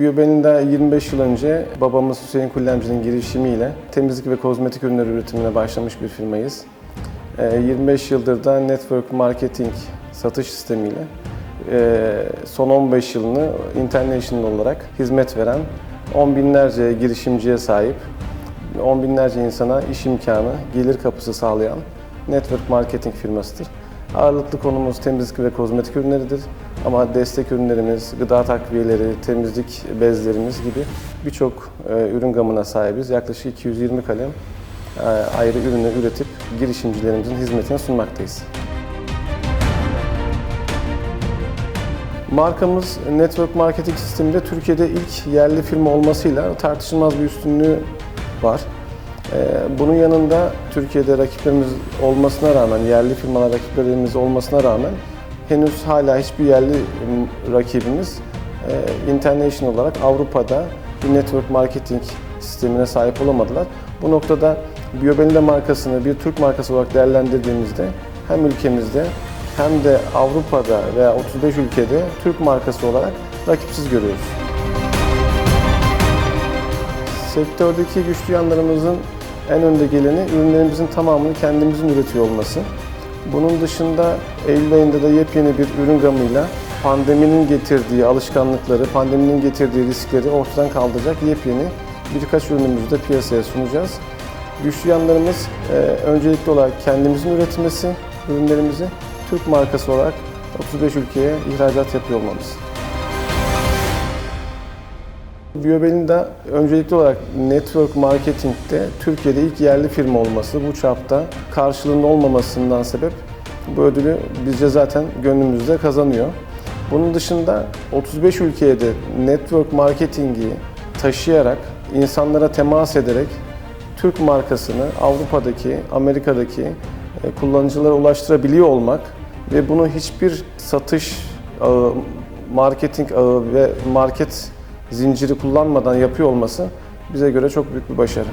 25 yıl önce babamız Hüseyin Kullemci'nin girişimiyle temizlik ve kozmetik ürünleri üretimine başlamış bir firmayız. Ee, 25 yıldır da network marketing satış sistemiyle e, son 15 yılını international olarak hizmet veren on binlerce girişimciye sahip, on binlerce insana iş imkanı, gelir kapısı sağlayan network marketing firmasıdır. Ağırlıklı konumuz temizlik ve kozmetik ürünleridir. Ama destek ürünlerimiz, gıda takviyeleri, temizlik bezlerimiz gibi birçok e, ürün gamına sahibiz. Yaklaşık 220 kalem e, ayrı ürünü üretip girişimcilerimizin hizmetine sunmaktayız. Markamız Network Marketing sisteminde Türkiye'de ilk yerli firma olmasıyla tartışılmaz bir üstünlüğü var. Ee, Bunun yanında Türkiye'de rakiplerimiz olmasına rağmen, yerli firmalar rakiplerimiz olmasına rağmen henüz hala hiçbir yerli rakibimiz e, international olarak Avrupa'da bir network marketing sistemine sahip olamadılar. Bu noktada Biobelinda markasını bir Türk markası olarak değerlendirdiğimizde hem ülkemizde hem de Avrupa'da veya 35 ülkede Türk markası olarak rakipsiz görüyoruz. Sektördeki güçlü yanlarımızın en önde geleni ürünlerimizin tamamını kendimizin üretiyor olması. Bunun dışında Eylül ayında da yepyeni bir ürün gamıyla pandeminin getirdiği alışkanlıkları, pandeminin getirdiği riskleri ortadan kaldıracak yepyeni birkaç ürünümüzü de piyasaya sunacağız. Güçlü yanlarımız e, öncelikli olarak kendimizin üretmesi ürünlerimizi Türk markası olarak 35 ülkeye ihracat yapıyor olmamız. Biobelinda öncelikli olarak network marketingte Türkiye'de ilk yerli firma olması bu çapta karşılığının olmamasından sebep bu ödülü bizce zaten gönlümüzde kazanıyor. Bunun dışında 35 ülkeye de network marketingi taşıyarak, insanlara temas ederek Türk markasını Avrupa'daki, Amerika'daki e, kullanıcılara ulaştırabiliyor olmak ve bunu hiçbir satış marketing ve market zinciri kullanmadan yapıyor olması bize göre çok büyük bir başarı.